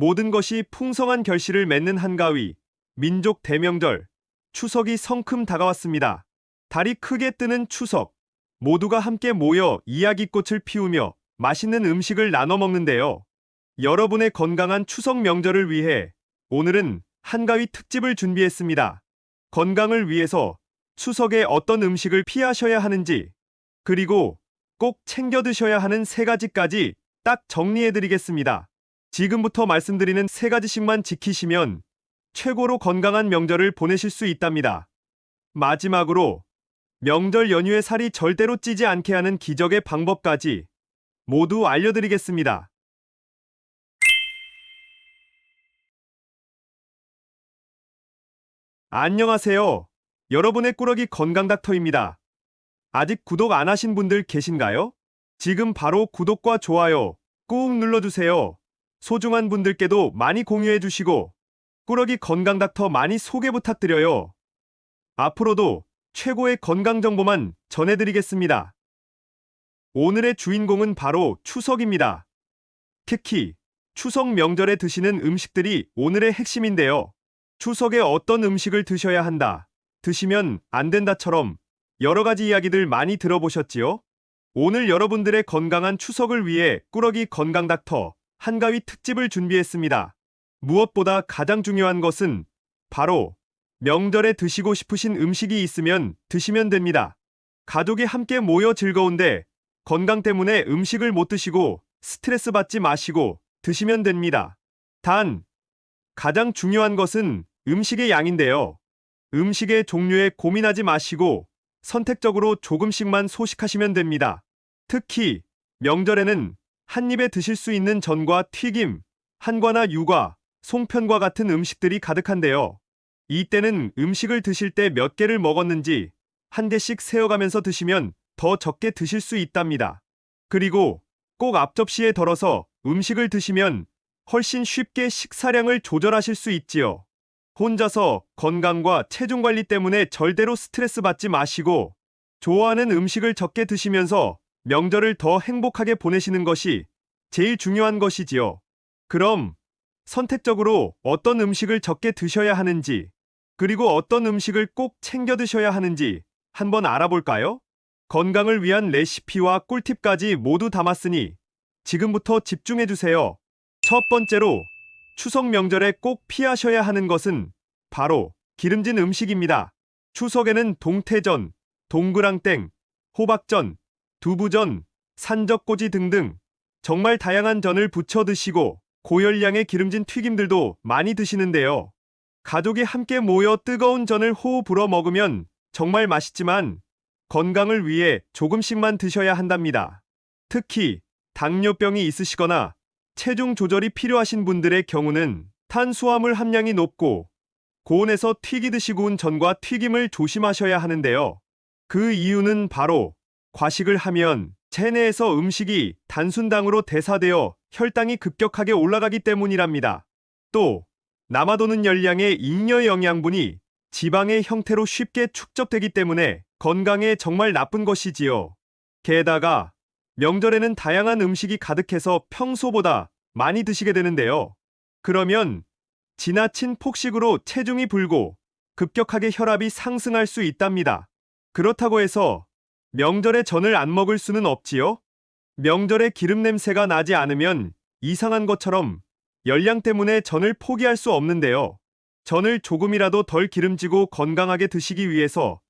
모든 것이 풍성한 결실을 맺는 한가위, 민족 대명절, 추석이 성큼 다가왔습니다. 달이 크게 뜨는 추석, 모두가 함께 모여 이야기꽃을 피우며 맛있는 음식을 나눠 먹는데요. 여러분의 건강한 추석 명절을 위해 오늘은 한가위 특집을 준비했습니다. 건강을 위해서 추석에 어떤 음식을 피하셔야 하는지, 그리고 꼭 챙겨 드셔야 하는 세 가지까지 딱 정리해 드리겠습니다. 지금부터 말씀드리는 세 가지씩만 지키시면 최고로 건강한 명절을 보내실 수 있답니다. 마지막으로 명절 연휴에 살이 절대로 찌지 않게 하는 기적의 방법까지 모두 알려드리겠습니다. 안녕하세요. 여러분의 꾸러기 건강 닥터입니다. 아직 구독 안 하신 분들 계신가요? 지금 바로 구독과 좋아요 꾹 눌러주세요. 소중한 분들께도 많이 공유해 주시고 꾸러기 건강 닥터 많이 소개 부탁드려요. 앞으로도 최고의 건강 정보만 전해드리겠습니다. 오늘의 주인공은 바로 추석입니다. 특히 추석 명절에 드시는 음식들이 오늘의 핵심인데요. 추석에 어떤 음식을 드셔야 한다, 드시면 안 된다처럼 여러 가지 이야기들 많이 들어보셨지요? 오늘 여러분들의 건강한 추석을 위해 꾸러기 건강 닥터 한가위 특집을 준비했습니다. 무엇보다 가장 중요한 것은 바로 명절에 드시고 싶으신 음식이 있으면 드시면 됩니다. 가족이 함께 모여 즐거운데 건강 때문에 음식을 못 드시고 스트레스 받지 마시고 드시면 됩니다. 단, 가장 중요한 것은 음식의 양인데요. 음식의 종류에 고민하지 마시고 선택적으로 조금씩만 소식하시면 됩니다. 특히 명절에는 한 입에 드실 수 있는 전과 튀김, 한과나 유과, 송편과 같은 음식들이 가득한데요. 이때는 음식을 드실 때 몇 개를 먹었는지 한 개씩 세어가면서 드시면 더 적게 드실 수 있답니다. 그리고 꼭 앞접시에 덜어서 음식을 드시면 훨씬 쉽게 식사량을 조절하실 수 있지요. 혼자서 건강과 체중 관리 때문에 절대로 스트레스 받지 마시고 좋아하는 음식을 적게 드시면서 명절을 더 행복하게 보내시는 것이 제일 중요한 것이지요. 그럼 선택적으로 어떤 음식을 적게 드셔야 하는지, 그리고 어떤 음식을 꼭 챙겨 드셔야 하는지 한번 알아볼까요? 건강을 위한 레시피와 꿀팁까지 모두 담았으니 지금부터 집중해 주세요. 첫 번째로 추석 명절에 꼭 피하셔야 하는 것은 바로 기름진 음식입니다. 추석에는 동태전, 동그랑땡, 호박전, 두부전, 산적꼬지 등등 정말 다양한 전을 부쳐 드시고 고열량의 기름진 튀김들도 많이 드시는데요. 가족이 함께 모여 뜨거운 전을 호호 불어 먹으면 정말 맛있지만 건강을 위해 조금씩만 드셔야 한답니다. 특히 당뇨병이 있으시거나 체중 조절이 필요하신 분들의 경우는 탄수화물 함량이 높고 고온에서 튀기듯이 구운 전과 튀김을 조심하셔야 하는데요. 그 이유는 바로 과식을 하면 체내에서 음식이 단순당으로 대사되어 혈당이 급격하게 올라가기 때문이랍니다. 또 남아도는 열량의 잉여 영양분이 지방의 형태로 쉽게 축적되기 때문에 건강에 정말 나쁜 것이지요. 게다가 명절에는 다양한 음식이 가득해서 평소보다 많이 드시게 되는데요. 그러면 지나친 폭식으로 체중이 불고 급격하게 혈압이 상승할 수 있답니다. 그렇다고 해서 명절에 전을 안 먹을 수는 없지요? 명절에 기름 냄새가 나지 않으면 이상한 것처럼 열량 때문에 전을 포기할 수 없는데요. 전을 조금이라도 덜 기름지고 건강하게 드시기 위해서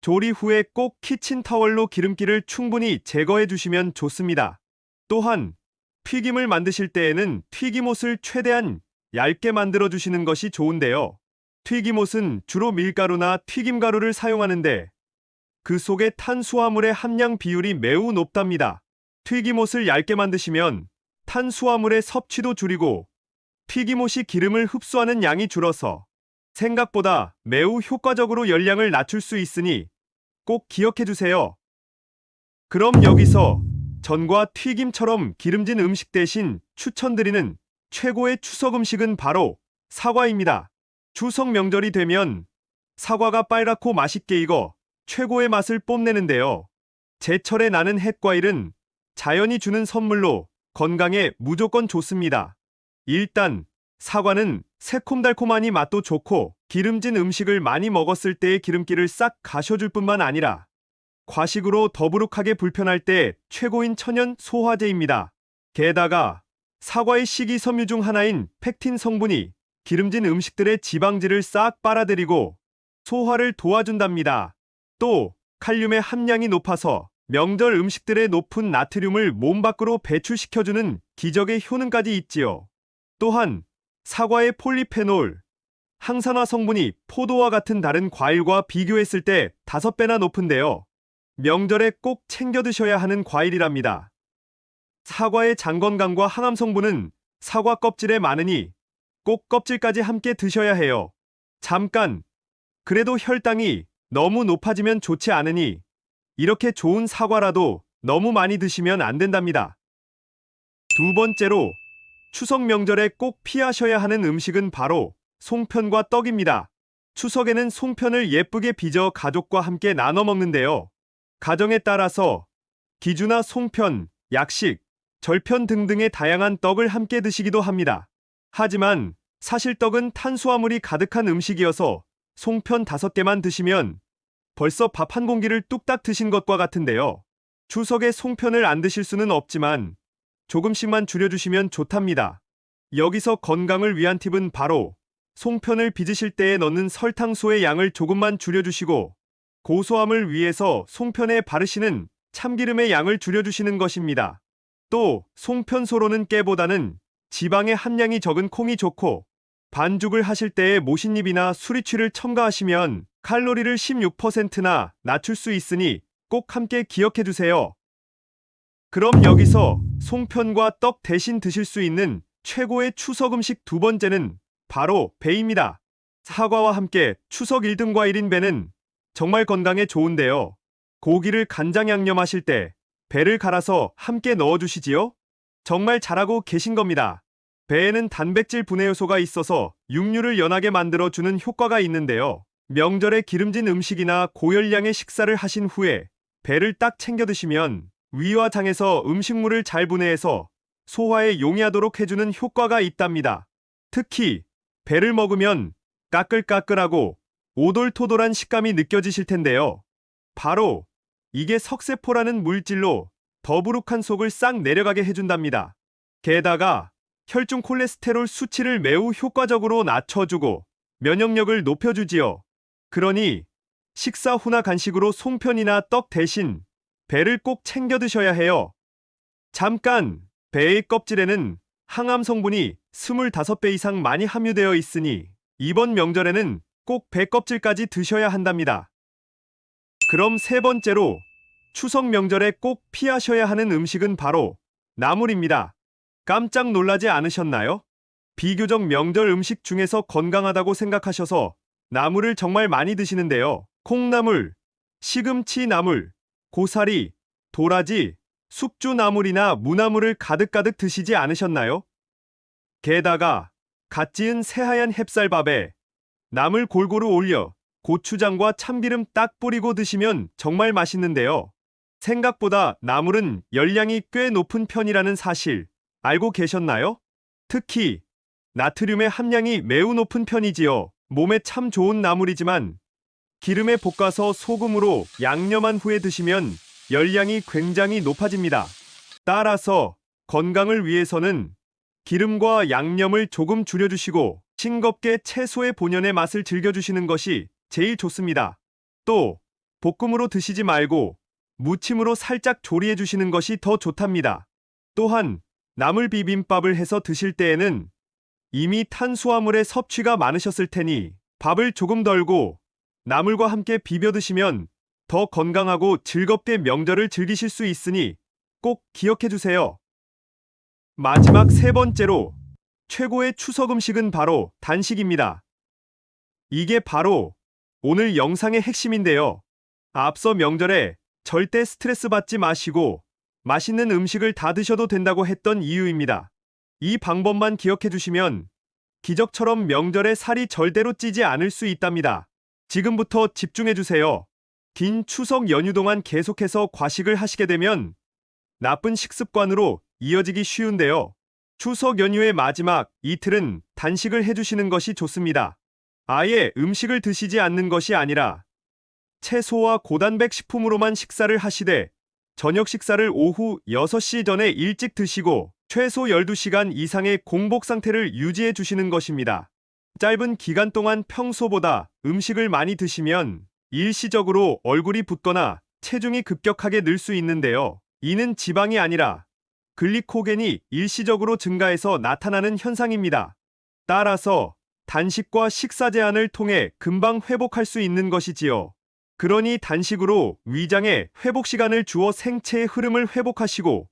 조리 후에 꼭 키친타월로 기름기를 충분히 제거해 주시면 좋습니다. 또한 튀김을 만드실 때에는 튀김옷을 최대한 얇게 만들어 주시는 것이 좋은데요. 튀김옷은 주로 밀가루나 튀김가루를 사용하는데 그 속에 탄수화물의 함량 비율이 매우 높답니다. 튀김옷을 얇게 만드시면 탄수화물의 섭취도 줄이고 튀김옷이 기름을 흡수하는 양이 줄어서 생각보다 매우 효과적으로 열량을 낮출 수 있으니 꼭 기억해 주세요. 그럼 여기서 전과 튀김처럼 기름진 음식 대신 추천드리는 최고의 추석 음식은 바로 사과입니다. 추석 명절이 되면 사과가 빨갛고 맛있게 익어 최고의 맛을 뽐내는데요. 제철에 나는 햇과일은 자연이 주는 선물로 건강에 무조건 좋습니다. 일단 사과는 새콤달콤하니 맛도 좋고 기름진 음식을 많이 먹었을 때의 기름기를 싹 가셔줄 뿐만 아니라 과식으로 더부룩하게 불편할 때 최고인 천연 소화제입니다. 게다가 사과의 식이섬유 중 하나인 팩틴 성분이 기름진 음식들의 지방질을 싹 빨아들이고 소화를 도와준답니다. 또 칼륨의 함량이 높아서 명절 음식들의 높은 나트륨을 몸 밖으로 배출시켜주는 기적의 효능까지 있지요. 또한 사과의 폴리페놀, 항산화 성분이 포도와 같은 다른 과일과 비교했을 때 5배나 높은데요. 명절에 꼭 챙겨 드셔야 하는 과일이랍니다. 사과의 장 건강과 항암 성분은 사과 껍질에 많으니 꼭 껍질까지 함께 드셔야 해요. 잠깐, 그래도 혈당이 너무 높아지면 좋지 않으니 이렇게 좋은 사과라도 너무 많이 드시면 안 된답니다. 두 번째로 추석 명절에 꼭 피하셔야 하는 음식은 바로 송편과 떡입니다. 추석에는 송편을 예쁘게 빚어 가족과 함께 나눠 먹는데요. 가정에 따라서 기주나 송편, 약식, 절편 등등의 다양한 떡을 함께 드시기도 합니다. 하지만 사실 떡은 탄수화물이 가득한 음식이어서 송편 다섯 개만 드시면 벌써 밥 한 공기를 뚝딱 드신 것과 같은데요. 추석에 송편을 안 드실 수는 없지만 조금씩만 줄여주시면 좋답니다. 여기서 건강을 위한 팁은 바로 송편을 빚으실 때에 넣는 설탕수의 양을 조금만 줄여주시고 고소함을 위해서 송편에 바르시는 참기름의 양을 줄여주시는 것입니다. 또 송편소로는 깨보다는 지방의 함량이 적은 콩이 좋고 반죽을 하실 때에 모신잎이나 수리취를 첨가하시면 칼로리를 16%나 낮출 수 있으니 꼭 함께 기억해 주세요. 그럼 여기서 송편과 떡 대신 드실 수 있는 최고의 추석 음식 두 번째는 바로 배입니다. 사과와 함께 추석 1등 과일인 배는 정말 건강에 좋은데요. 고기를 간장 양념하실 때 배를 갈아서 함께 넣어주시지요? 정말 잘하고 계신 겁니다. 배에는 단백질 분해 요소가 있어서 육류를 연하게 만들어주는 효과가 있는데요. 명절에 기름진 음식이나 고열량의 식사를 하신 후에 배를 딱 챙겨 드시면 위와 장에서 음식물을 잘 분해해서 소화에 용이하도록 해주는 효과가 있답니다. 특히 배를 먹으면 까끌까끌하고 오돌토돌한 식감이 느껴지실 텐데요. 바로 이게 석세포라는 물질로 더부룩한 속을 싹 내려가게 해준답니다. 게다가 혈중 콜레스테롤 수치를 매우 효과적으로 낮춰주고 면역력을 높여주지요. 그러니 식사 후나 간식으로 송편이나 떡 대신 배를 꼭 챙겨 드셔야 해요. 잠깐, 배의 껍질에는 항암 성분이 25배 이상 많이 함유되어 있으니 이번 명절에는 꼭 배 껍질까지 드셔야 한답니다. 그럼 세 번째로 추석 명절에 꼭 피하셔야 하는 음식은 바로 나물입니다. 깜짝 놀라지 않으셨나요? 비교적 명절 음식 중에서 건강하다고 생각하셔서 나물을 정말 많이 드시는데요. 콩나물, 시금치 나물, 고사리, 도라지, 숙주나물이나 무나물을 가득가득 드시지 않으셨나요? 게다가 갓 지은 새하얀 햅쌀밥에 나물 골고루 올려 고추장과 참기름 딱 뿌리고 드시면 정말 맛있는데요. 생각보다 나물은 열량이 꽤 높은 편이라는 사실 알고 계셨나요? 특히 나트륨의 함량이 매우 높은 편이지요. 몸에 참 좋은 나물이지만 기름에 볶아서 소금으로 양념한 후에 드시면 열량이 굉장히 높아집니다. 따라서 건강을 위해서는 기름과 양념을 조금 줄여주시고 싱겁게 채소의 본연의 맛을 즐겨주시는 것이 제일 좋습니다. 또 볶음으로 드시지 말고 무침으로 살짝 조리해 주시는 것이 더 좋답니다. 또한 나물 비빔밥을 해서 드실 때에는 이미 탄수화물의 섭취가 많으셨을 테니 밥을 조금 덜고 나물과 함께 비벼 드시면 더 건강하고 즐겁게 명절을 즐기실 수 있으니 꼭 기억해 주세요. 마지막 세 번째로 최고의 추석 음식은 바로 단식입니다. 이게 바로 오늘 영상의 핵심인데요. 앞서 명절에 절대 스트레스 받지 마시고 맛있는 음식을 다 드셔도 된다고 했던 이유입니다. 이 방법만 기억해 주시면 기적처럼 명절에 살이 절대로 찌지 않을 수 있답니다. 지금부터 집중해 주세요. 긴 추석 연휴 동안 계속해서 과식을 하시게 되면 나쁜 식습관으로 이어지기 쉬운데요. 추석 연휴의 마지막 이틀은 단식을 해주시는 것이 좋습니다. 아예 음식을 드시지 않는 것이 아니라 채소와 고단백 식품으로만 식사를 하시되 저녁 식사를 오후 6시 전에 일찍 드시고 최소 12시간 이상의 공복 상태를 유지해 주시는 것입니다. 짧은 기간 동안 평소보다 음식을 많이 드시면 일시적으로 얼굴이 붓거나 체중이 급격하게 늘 수 있는데요. 이는 지방이 아니라 글리코겐이 일시적으로 증가해서 나타나는 현상입니다. 따라서 단식과 식사 제한을 통해 금방 회복할 수 있는 것이지요. 그러니 단식으로 위장에 회복 시간을 주어 생체의 흐름을 회복하시고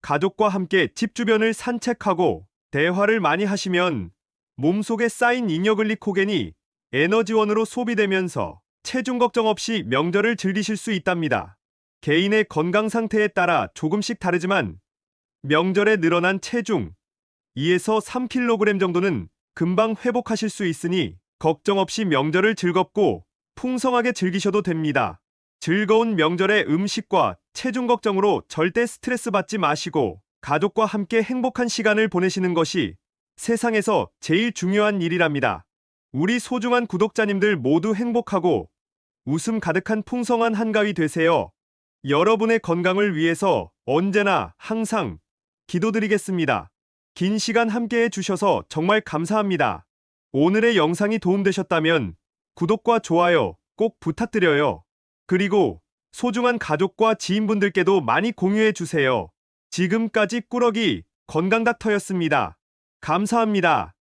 가족과 함께 집 주변을 산책하고 대화를 많이 하시면 몸속에 쌓인 잉여글리코겐이 에너지원으로 소비되면서 체중 걱정 없이 명절을 즐기실 수 있답니다. 개인의 건강 상태에 따라 조금씩 다르지만 명절에 늘어난 체중 2에서 3kg 정도는 금방 회복하실 수 있으니 걱정 없이 명절을 즐겁고 풍성하게 즐기셔도 됩니다. 즐거운 명절의 음식과 체중 걱정으로 절대 스트레스 받지 마시고 가족과 함께 행복한 시간을 보내시는 것이 세상에서 제일 중요한 일이랍니다. 우리 소중한 구독자님들 모두 행복하고 웃음 가득한 풍성한 한가위 되세요. 여러분의 건강을 위해서 언제나 항상 기도드리겠습니다. 긴 시간 함께 해 주셔서 정말 감사합니다. 오늘의 영상이 도움되셨다면 구독과 좋아요 꼭 부탁드려요. 그리고 소중한 가족과 지인분들께도 많이 공유해 주세요. 지금까지 꾸러기 건강닥터였습니다. 감사합니다.